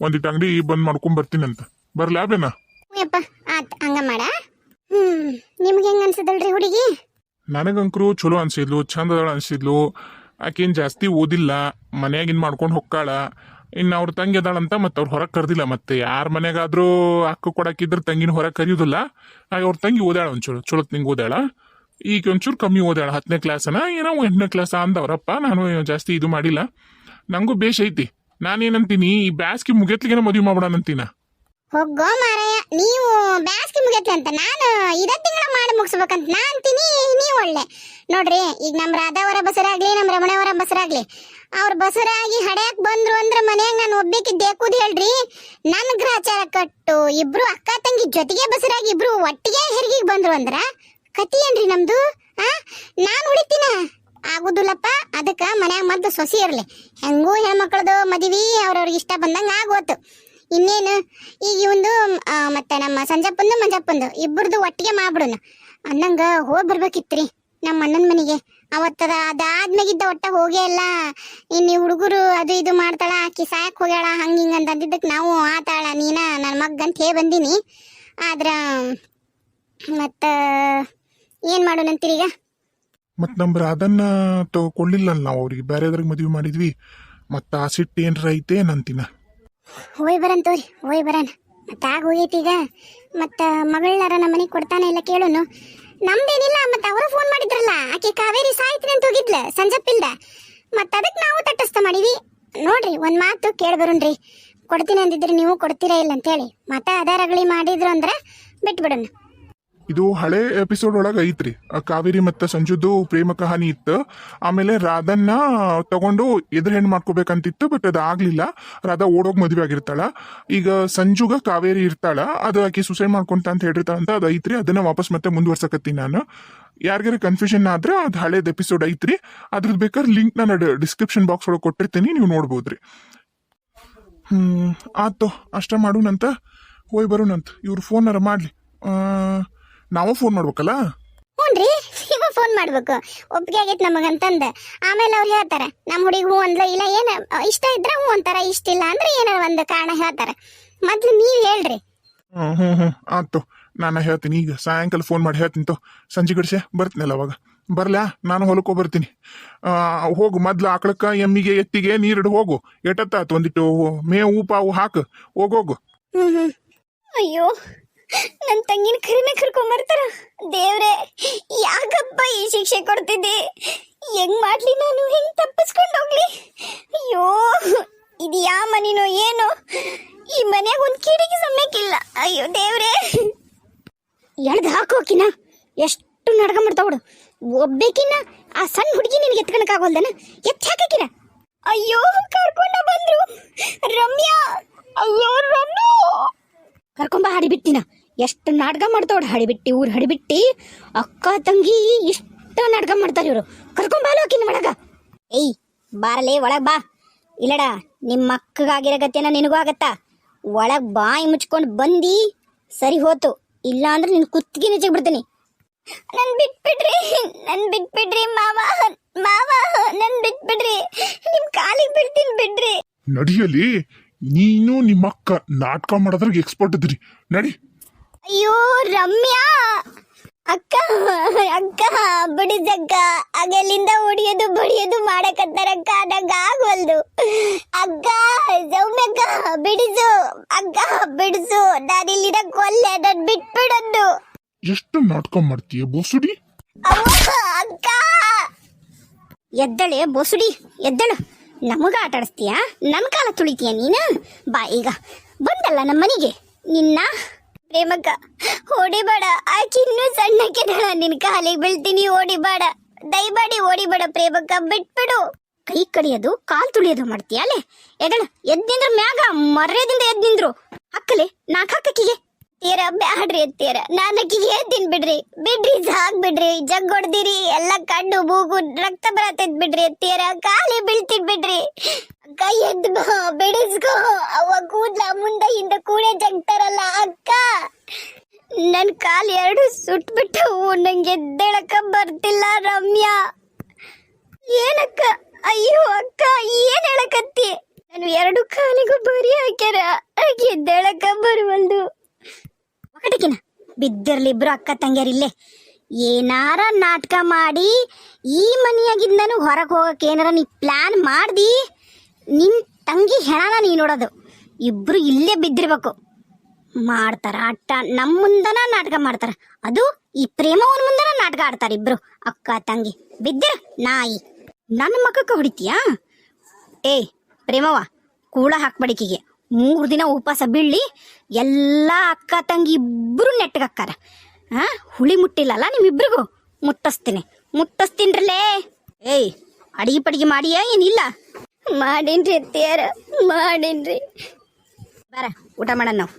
ಒಂದಿಟ್ಟು ಅಂಗಡಿ ಬಂದ್ ಮಾಡ್ಕೊಂಡ್ ಬರ್ತೀನಿ ಅಂತ. ಬರ್ಲಾ ಬೇನಾ ಯಪ್ಪ ಆತ್ ಹಂಗ ಮಾಡ. ಹ್ಮ್ ನಿಮ್ಗೆ ಹೆಂಗ ಅನ್ಸದಲ್ರಿ ಹುಡುಗಿ? ನನಗಂಕರು ಚಲೋ ಅನ್ಸಿದ್ಲು ಚಂದ ಅದಾಳ ಅನ್ಸಿದ್ಲು. ಆಕೇನ್ ಜಾಸ್ತಿ ಓದಿಲ್ಲ ಮನ್ಯಾಗಿನ್ ಮಾಡ್ಕೊಂಡು ಹೊಕ್ಕಾಳ. ಇನ್ನು ಅವ್ರ ತಂಗಿ ಅದಾಳಂತ ಮತ್ತೆ ಅವ್ರು ಹೊರಗೆ ಕರ್ದಿಲ್ಲ ಮತ್ತೆ. ಯಾರ ಮನೆಗಾದ್ರೂ ಅಕ್ಕ ಕೊಡಕ್ಕಿದ್ರ ತಂಗಿನ ಹೊರಗೆ ಕರಿಯೋದಿಲ್ಲ. ಹಾಗೆ ಅವ್ರ ತಂಗಿ ಓದಾಳ ಒಂಚೂರು ಚಲೋ ನಿಂಗೆ ಓದಾಳ ಈಗ ಒಂಚೂರು ಕಮ್ಮಿ ಓದಾಳ, ಹತ್ತನೇ ಕ್ಲಾಸನ ಏನೋ ಎಂಟನೇ ಕ್ಲಾಸ್ ಅಂದವ್ರಪ್ಪ, ನಾನು ಜಾಸ್ತಿ ಇದು ಮಾಡಿಲ್ಲ. ನಂಗೂ ಬೇಷ್ ಐತಿ. ನಾನೇನಂತೀನಿ, ಈ ಬ್ಯಾಸ್ಗೆ ಮುಗಿಯತ್ಲಿಗೆ ಮದುವೆ ಮಾಡ್ಬಿಡೋಣಂತೀನ ಹೋಗೋ ಮಾರಾಯ, ನೀವು ಬ್ಯಾಸ್ಗೆ ಮುಗಿಯತ್ತೆ ಅಂತ ನಾನು ಇದೇ ತಿಂಗಳ ಮಾಡಿ ಮುಗಿಸ್ಬೇಕಂತ ನಾ ಅಂತೀನಿ, ನೀವು ಒಳ್ಳೆ. ನೋಡ್ರಿ, ಈಗ ನಮ್ಮ ರಾಧಾವರ ಬಸರಾಗ್ಲಿ ನಮ್ಮ ರಮಣವರ ಬಸರಾಗ್ಲಿ, ಅವ್ರ ಬಸರಾಗಿ ಹಡ್ಯಾಕ್ ಬಂದ್ರು ಅಂದ್ರೆ ಮನೆಯಾಗ ನಾನು ಒಬ್ಬೇಕಿದ್ದೆ ದೇಕುದು ಹೇಳ್ರಿ. ನನ್ನ ಗ್ರಹಚಾರ ಕಟ್ಟು, ಇಬ್ರು ಅಕ್ಕ ತಂಗಿ ಜೊತೆಗೆ ಬಸರಾಗಿ ಇಬ್ರು ಒಟ್ಟಿಗೆ ಹೆರಿಗೆ ಬಂದ್ರು ಅಂದ್ರ ಕತಿ ಏನ್ರಿ ನಮ್ದು? ಆ? ನಾನ್ ಉಳಿತೀನ? ಆಗುದಿಲ್ಲಪ್ಪ. ಅದಕ್ಕ ಮನ್ಯಾಗ ಮದ್ದು ಸೊಸಿ ಇರ್ಲಿ. ಹೆಂಗೂ ಹೆಣ್ಮಕ್ಳದು ಮದುವೆ ಅವ್ರವ್ರಿಗೆ ಇಷ್ಟ ಬಂದಂಗ ಆಗೋತು. ಇನ್ನೇನು? ಈಗ ಇವಂದು ಮತ್ತೆ ನಮ್ಮ ಸಂಜಪ್ಪಂದು, ಮಂಜಪ್ಪಂದು. ಇಬ್ಬರದು ಒಟ್ಟಿಗೆ ಮಾಡ್ಬಿಡೋಣ. ಅನ್ನಂಗ ಹೋಗಿ ಬರ್ಬೇಕಿತ್ರಿ ನಮ್ಮ ಅಣ್ಣನ ಮನೆಗೆ. ಅವತ್ತದ ಅದಾದ್ಮೇಗಿದ್ದ ಒಟ್ಟ ಹೋಗೇ ಇಲ್ಲ. ಇನ್ನು ಹುಡುಗರು ಅದು ಇದು ಮಾಡ್ತಾಳ, ಆಕಿ ಸಾಯಕ್ ಹೋಗ್ಯಾಳ, ಹಂಗ ಹಿಂಗ ಅಂತ ಅಂದಿದ್ದಕ್ಕೆ ನಾವು ಆತಾಳ, ನೀನ ನನ್ನ ಮಗ್ಗಂತ ಹೇ ಬಂದೀನಿ. ಆದ್ರ, ಮತ್ತ ಏನ್ ಮಾಡೋಣಂತೀರೀಗ ಈಗ ಮತ್ ನಮ್ ಅದನ್ನ ತಗೊಳ್ಳಿಲ್ಲ ನಾವು ಅವ್ರಿಗೆ. ಬೇರೆದ್ರಿಗೆ ಮದುವೆ ಮಾಡಿದ್ವಿ. ಮತ್ತ ಆ ಸಿಟ್ಟು ಏನ್ರ ಐತೆ ನಂತಿನ ಹೋಯ್ ಬರನ್ ತೋರಿ ಹೋಯ್ ಬರನ್. ಮತ್ತೆ ಆಗ ಹೋಗೈತಿ ಈಗ. ಮತ್ತ ಮಗಳಾರ ನಮ್ಮ ಮನೆಗೆ ಕೊಡ್ತಾನೆ ಇಲ್ಲ ಕೇಳೋನು. ನಮ್ದೇನಿಲ್ಲ ಮತ್ತೆ ಅವರು ಫೋನ್ ಮಾಡಿದ್ರಲ್ಲ. ಆಕೆ ಕಾವೇರಿ ಸಾಯ್ತೀನಿ ಅಂತ ಹೋಗಿದ್ಲ ಸಂಜಪ್ಪಿಲ್ದ. ಮತ್ತ ಅದಕ್ಕೆ ನಾವು ತಟಸ್ಥ ಮಾಡಿವಿ. ನೋಡ್ರಿ ಒಂದ್ ಮಾತು ಕೇಳಿ ಬರೋಣ್ರಿ. ಕೊಡ್ತೀನಿ ಅಂದಿದ್ರಿ ನೀವು ಕೊಡ್ತೀರಾ ಇಲ್ಲ ಅಂತೇಳಿ ಮತ್ತೆ ಆಧಾರಗಳು ಮಾಡಿದ್ರು ಅಂದ್ರೆ ಬಿಟ್ಬಿಡೋಣ. ಇದು ಹಳೆ ಎಪಿಸೋಡ್ ಒಳಗೆ ಐತ್ರಿ. ಕಾವೇರಿ ಮತ್ತು ಸಂಜುದು ಪ್ರೇಮ ಕಹಾನಿ ಇತ್ತು. ಆಮೇಲೆ ರಾಧನ್ನ ತಗೊಂಡು ಎದುರು ಹೆಣ್ಣು ಮಾಡ್ಕೋಬೇಕಂತಿತ್ತು ಬಟ್ ಅದು ಆಗ್ಲಿಲ್ಲ. ರಾಧಾ ಓಡೋಗಿ ಮದುವೆ ಆಗಿರ್ತಾಳ. ಈಗ ಸಂಜುಗ ಕಾವೇರಿ ಇರ್ತಾಳ. ಅದು ಆಕೆ ಸುಸೈಡ್ ಮಾಡ್ಕೊಂತ ಅಂತ ಹೇಳಿರ್ತಾಳಂತ ಅದು ಐತ್ರಿ. ಅದನ್ನ ವಾಪಸ್ ಮತ್ತೆ ಮುಂದುವರ್ಸಕತ್ತೀನಿ ನಾನು. ಯಾರಿಗಾರ ಕನ್ಫ್ಯೂಷನ್ ಆದ್ರೆ ಅದು ಹಳೇದು ಎಪಿಸೋಡ್ ಐತ್ರಿ. ಅದ್ರದ್ದು ಬೇಕಾದ್ರೆ ಲಿಂಕ್ ನಾನು ಡಿಸ್ಕ್ರಿಪ್ಷನ್ ಬಾಕ್ಸ್ ಒಳಗೆ ಕೊಟ್ಟಿರ್ತೀನಿ. ನೀವು ನೋಡ್ಬೋದ್ರಿ. ಹ್ಮ್ ಆತು ಅಷ್ಟ ಮಾಡೋಣಂತ. ಹೋಯ್ ಬರೋಣಂತ. ಇವ್ರು ಫೋನಾರ ಮಾಡ್ಲಿ. ನಾವು ಫೋನ್ ಮಾಡ್ಬೇಕಲ್ಲ? ಹ್ಞೂನ್ರಿ ನೀವು ಫೋನ್ ಮಾಡ್ಬೇಕು. ಒಪ್ಪಿಗೆ ಆಗೈತೆ ನಮಗಂತಂದ ಆಮೇಲೆ ಅವ್ರು ಹೇಳ್ತಾರೆ ನಮ್ಮ ಹುಡುಗಿ ಹ್ಞೂ ಅಂದ್ಲ ಇಲ್ಲ ಏನ ಇಷ್ಟ ಇದ್ರೆ ಹ್ಞೂ ಅಂತಾರ ಇಷ್ಟ ಇಲ್ಲ ಅಂದ್ರೆ ಏನಾರ ಒಂದು ಕಾರಣ ಹೇಳ್ತಾರೆ. ಮೊದ್ಲು ನೀವು ಹೇಳ್ರಿ. ಹ್ಮ್ ಹ್ಮ್ ಹ್ಮ್ ಆತು ನಾನು ಹೇಳ್ತೀನಿ ಈಗ ಸಾಯಂಕಾಲ ಫೋನ್ ಮಾಡಿ ಹೇಳ್ತೀನಿ ತೋ. ಸಂಜೆ ಗಡಿಸೆ ಬರ್ತೀನಲ್ಲ ಅವಾಗ. ಬರ್ಲ್ಯಾ ನಾನು ಹೊಲಕ್ಕೆ ಬರ್ತೀನಿ. ಆ, ಹೋಗು ಮೊದ್ಲು ಆಕಳಕ್ಕ ಎಮ್ಮಿಗೆ ಎತ್ತಿಗೆ ನೀರಿಡು ಹೋಗು. ಎಟತ್ತ ಒಂದಿಟ್ಟು ಮೇ ಪಾವು ಹಾಕು ಹೋಗೋಗು ಹ್ಮ್ ಹ್ಮ್. ಅಯ್ಯೋ. ನನ್ನ ತಂಗಿನ ಕರಿನ ಕರ್ಕೊಂಬರ್ತಾರ ದೇವ್ರೆ, ಯಾಕಪ್ಪ ಈ ಶಿಕ್ಷೆ ಕೊಡ್ತಿದ್ದೆ? ಹೆಂಗ್ ಮಾಡ್ಲಿ ನಾನು? ಹೆಂಗ್ ತಪ್ಪಿಸ್ಕೊಂಡು ಹೋಗ್ಲಿ? ಅಯ್ಯೋ, ಇದು ಯಾವ ಮನಿನೋ ಏನೋ? ಈ ಮನೆಯಾಗ ಒಂದ್ ಕಿಡಿಗೆ ಸಮ್ಯಕ್ಕಿಲ್ಲ ಅಯ್ಯೋ, ದೇವ್ರೆ. ಎಳ್ದು ಹಾಕೋಕಿನ ಎಷ್ಟು ನಡ್ಕ ಮಾಡ್ತಾವಡು ಒಬ್ಬೇಕಿನ ಆ ಸಣ್ಣ ಹುಡುಗಿ ನಿನಗೆ ಎತ್ಕೊಳಕಾಗೋಲ್ದನ ಎತ್ ಹಾಕಿನ ಅಯ್ಯೋ, ಕರ್ಕೊಂಡ ಬಂದ್ರು. ರಮ್ಯಾ. ಅಯ್ಯೋ, ರಮ್ಯಾ. ಕರ್ಕೊಂಬ ಹಾಡಿಬಿಟ್ಟಿನ ಎಷ್ಟು ನಾಟಕ ಮಾಡ್ತಾವಡು ಹಡಿಬಿಟ್ಟಿ, ಊರು ಹಡಿಬಿಟ್ಟಿ. ಅಕ್ಕ, ತಂಗಿ ಇಷ್ಟ ನಾಟಕ ಮಾಡ್ತಾರೆ ಇವರು. ಕರ್ಕೊಂಬ ಹಾಕಿನ ಒಳಗ. ಏಯ್, ಬಾರಲೇ, ಒಳಗ್ ಬಾ. ಇಲ್ಲಡ ನಿಮ್ಮ ಅಕ್ಕಗಾಗಿರೋ ನಿನಗೂ ಆಗತ್ತಾ? ಒಳಗ್ ಬಾಯಿ ಮುಚ್ಕೊಂಡು ಬಂದಿ, ಸರಿ ಹೋತು. ಇಲ್ಲ ಅಂದ್ರೆ ನಿನ್ ಕುತ್ತಿಗೆ ನಿಜಗ್ ಬಿಡ್ತೀನಿ. ನನ್ ಬಿಟ್ಬಿಡ್ರಿ ನನ್ ಬಿಟ್ಬಿಡ್ರಿ ಮಾವಾ, ಮಾವ, ನನ್ ಬಿಟ್ಬಿಡ್ರಿ. ನಿಮ್ ಕಾಲಿಗೆ ಬಿಡ್ತೀನಿ ಬಿಡ್ರಿ. ನಡಿಯಲಿ, ನೀನು ನಿಮ್ಮ ಅಕ್ಕ ನಾಟಕ ಮಾಡೋದ್ರಾಗ ಎಕ್ಸ್ಪರ್ಟ್ ಇದ್ರಿ. ನಡಿ. ಅಯ್ಯೋ ರಮ್ಯಾ! ಅಕ್ಕ ಅಕ್ಕ ಬಿಡಿದಕ್ಕ ಅಗೆಲ್ಲಿಂದ ಹೊಡಿಯೋದು ಬಡಿಯೋದು ಮಾಡಕತ್ತಾರಕ್ಕ ನಂಗ ಆಗವಲ್ದು. ಅಕ್ಕ ಸೌಮ್ಯಕ್ಕ ಬಿಡಿಸು ಅಕ್ಕ ಬಿಡಿಸು. ನಾನಿಲ್ಲಿನ ಕೊಲ್ಲೆ ಅದನ್ ಬಿಟ್ಬಿಡೋದು. ಎಷ್ಟು ನಾಟಕ ಮಾಡ್ತೀಯ ಬೋಸುಡಿ? ಅಕ್ಕ! ಎದ್ದಳೆ ಬೊಸುಡಿ ಎದ್ದಳು. ನಮಗ ಆಟ ಆಡಿಸ್ತೀಯ? ನನ್ನ ಕಾಲ ತುಳಿತೀಯ ನೀನು? ಬಾ ಈಗ. ಬಂದಲ್ಲ ನಮ್ಮ ಮನೆಗೆ ನಿನ್ನ ಪ್ರೇಮಕ್ಕ, ಓಡಿಬೇಡ. ಆಕೆ ಇನ್ನೂ ಸಣ್ಣಕ್ಕಿದ್ದಾಳ ನಿನ್ ಕಾಲಿಗೆ ಬೀಳ್ತೀನಿ, ಓಡಿಬೇಡ. ದಯಮಾಡಿ ಓಡಿಬೇಡ ಪ್ರೇಮಕ್ಕ, ಬಿಟ್ಬಿಡು. ಕೈ ಕಡಿಯೋದು, ಕಾಲ್ ತುಳಿಯೋದು ಮಾಡ್ತೀಯ ಅಲ್ಲೇ? ಎದಳ ಮ್ಯಾಗ, ಮರ್ಯಾದಿಂದ ಎದ್ ನಿಂದ್ರು ಹಾಕಲೆ ನಾಕ್ ಹಾಕಕ್ಕಿಗೆ ತೀರ ಬ್ಯಾಡ್ರಿ ಅತ್ತೀರ ನಾನು ಅಕ್ಕಿಗೆ ಹೇಳ್ತೀನಿ ಬಿಡ್ರಿ ಬಿಡ್ರಿ ಸಾಕ್ ಬಿಡ್ರಿ ಜಗ್ ಹೊಡ್ದಿರಿ, ಎಲ್ಲ ಕಣ್ಣು, ಮೂಗು, ರಕ್ತ ಬರತ್ತೈತ್ ಬಿಡ್ರಿ ಅತ್ತೀರ ಕಾಲಿ ಬೀಳ್ತೀನಿ ಬಿಡ್ರಿ ಅಕ್ಕ ಬಾ ಬಿಡಿಸ್ಕೋ. ಅವ ಕೂದ್ಲ ಮುಂದೆ ಹಿಂದೆ ಕೂಡೆ ಜಗ್ತಾರಲ್ಲ ಅಕ್ಕ. ನನ್ ಕಾಲ್ ಎರಡು ಸುಟ್ಬಿಟ್ಟವು ನಂಗೆ ಎದ್ದೇಳಕ ಬರ್ತಿಲ್ಲ ರಮ್ಯಾ. ಏನಕ್ಕ? ಅಯ್ಯೋ ಅಕ್ಕ, ಏನ್ ಹೇಳಕತ್ತಿ? ನಾನು ಎರಡು ಕಾಲಿಗೂ ಬರಿ ಹಾಕ್ಯಾರ. ಎದ್ದೇಳಕ ಬರುವಲ್ದು. ಒಕಟಕಿನ ಬಿದ್ದಿರ್ಲಿಬ್ರು ಅಕ್ಕ ತಂಗಿಯರಿಲ್ಲೇ ಏನಾರ ನಾಟಕ ಮಾಡಿ ಈ ಮನೆಯಾಗಿಂದನು ಹೊರಗೆ ಹೋಗಕ್ಕೆ ಏನಾರ ನೀ ಪ್ಲಾನ್ ಮಾಡ್ದಿ? ನಿನ್ ತಂಗಿ ಹೆಣನ ನೀ ನೋಡೋದು. ಇಬ್ರು ಇಲ್ಲೇ ಬಿದ್ದಿರ್ಬೇಕು. ಮಾಡ್ತಾರ ಅಟ್ಟ. ನಮ್ಮ ಮುಂದನ ನಾಟಕ ಮಾಡ್ತಾರ. ಅದು ಈ ಪ್ರೇಮವನ್ ಮುಂದನ ನಾಟಕ ಆಡ್ತಾರ ಇಬ್ರು. ಅಕ್ಕ ತಂಗಿ, ಬಿದ್ದಿರ ನಾಯಿ. ನನ್ನ ಮಕ್ಕಕ್ಕೆ ಹೊಡಿತೀಯಾ? ಏ ಪ್ರೇಮವ್ವ ಕೂಡ ಹಾಕ್ಬಡಿಕಿಗೆ ಮೂರು ದಿನ ಉಪವಾಸ ಬೀಳಿ ಎಲ್ಲ ಅಕ್ಕ ತಂಗಿ ಇಬ್ರು ನೆಟ್ಟಗಕ್ಕಾರ ಹಾ ಹುಳಿ ಮುಟ್ಟಿಲ್ಲಲ್ಲ ನಿಮ್ಮಿಬ್ರಿಗೂ? ಮುಟ್ಟಿಸ್ತೀನಿ. ಮುಟ್ಟಿಸ್ತೀನ್ರಲ್ಲೇ ಏಯ್, ಅಡಿಗೆ ಪಡಿಗೆ ಮಾಡಿಯಾ ಏನಿಲ್ಲ? ಮಾಡೀನ್ರಿ ಅತ್ತಿಯಾರ, ಮಾಡೀನ್ರಿ. ಬರ, ಊಟ ಮಾಡೋಣ ನಾವು.